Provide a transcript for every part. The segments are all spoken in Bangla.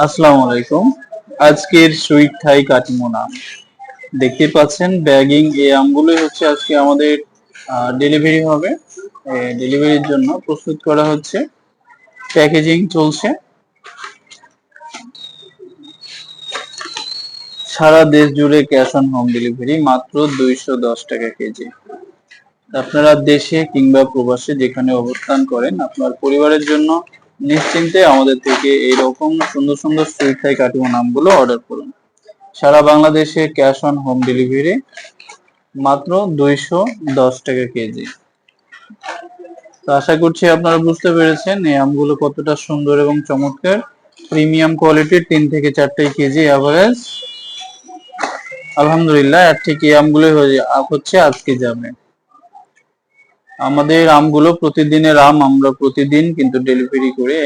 আসসালামু আলাইকুম। আজকের সুইট থাই কাটিমোনা। দেখতে পাচ্ছেন, ব্যাগিং এই আমগুলোই হচ্ছে আজকে আমাদের ডেলিভারি হবে। ডেলিভারির জন্য প্রস্তুত করা হচ্ছে। প্যাকেজিং চলছে। সারা দেশ জুড়ে ক্যাশ অন হোম ডেলিভারি মাত্র দুইশো দশ টাকা কেজি। আপনারা দেশে কিংবা প্রবাসে যেখানে অবস্থান করেন, আপনার পরিবারের জন্য নিশ্চিন্তে আমাদের থেকে এইরকম সুন্দর সুন্দর সুইট থাই কাটিমো নামগুলো অর্ডার করুন। সারা বাংলাদেশে ক্যাশ অন হোম ডেলিভারি মাত্র দুইশো দশ টাকা কেজি। তো আশা করছি আপনারা বুঝতে পেরেছেন, এই আমগুলো কতটা সুন্দর এবং চমৎকার। প্রিমিয়াম কোয়ালিটির তিন থেকে চারটে কেজি অ্যাভারেজ আলহামদুলিল্লাহ এর থেকে এই আমগুলো হচ্ছে আজকে যাবে আমাদের আমগুলো প্রতিদিনের আম আমরা প্রতিদিন কিন্তু ডেলিভারি করে,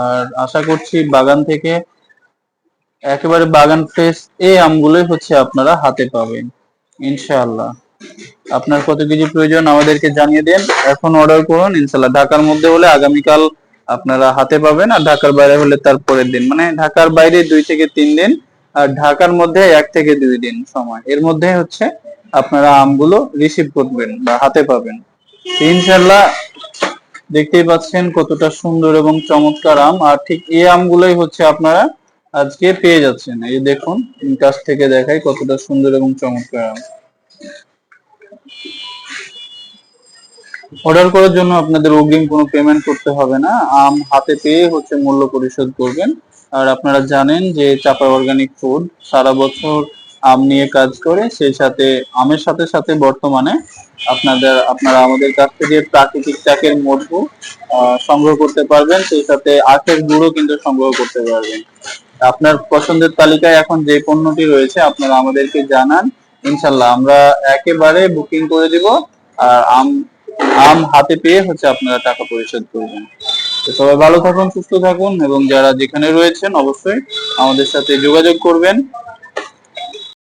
আর আশা করছি বাগান থেকে একেবারে বাগান ফ্রেশ এই আমগুলোই হচ্ছে আপনারা হাতে পাবেন, ইনশাআল্লাহ। আপনার কত কিছু প্রয়োজন আমাদেরকে জানিয়ে দেন, এখন অর্ডার করুন, ইনশাআল্লাহ। ঢাকার মধ্যে হলে আগামীকাল আপনারা হাতে পাবেন, আর ঢাকার বাইরে হলে তার পরের দিন। মানে ঢাকার বাইরে দুই থেকে তিন দিন, আর ঢাকার মধ্যে এক থেকে দুই দিন সময়। এর মধ্যে হচ্ছে আপনারা আমগুলো রিসিভ করবেন বা হাতে পাবেন। ইনশাল্লাহ দেখতেই পাচ্ছেন কতটা সুন্দর এবং চমৎকার আম। আর ঠিক এই আমগুলোই হচ্ছে আপনারা আজকে পেয়ে যাচ্ছেন। এই দেখুন কাছ থেকে দেখাই কতটা সুন্দর এবং চমৎকার আম। অর্ডার করার জন্য আপনাদের অগ্রিম কোনো পেমেন্ট করতে হবে না। আম হাতে পেয়ে হচ্ছে মূল্য পরিশোধ করবেন। আর আপনারা জানেন যে চাপা অর্গানিক ফুড সারা বছর আম নিয়ে কাজ করে, সেই সাথে আমের সাথে সাথে বর্তমানে আপনাদের, আপনারা আমাদের কাছ থেকে প্রাকৃতিক চাকের মধু সংগ্রহ করতে পারবেন, সেই সাথে আখের গুঁড়ো কিন্তু সংগ্রহ করতে পারবেন। আপনার পছন্দের তালিকায় এখন যে পণ্যটি রয়েছে, আপনারা আমাদেরকে জানান ইনশাল্লাহ আমরা একেবারে বুকিং করে দিব, আর আম আম হাতে পেয়ে হচ্ছে আপনারা টাকা পরিশোধ করবেন। সবাই ভালো থাকুন, সুস্থ থাকুন, এবং যারা যেখানে রয়েছেন অবশ্যই আমাদের সাথে যোগাযোগ করবেন।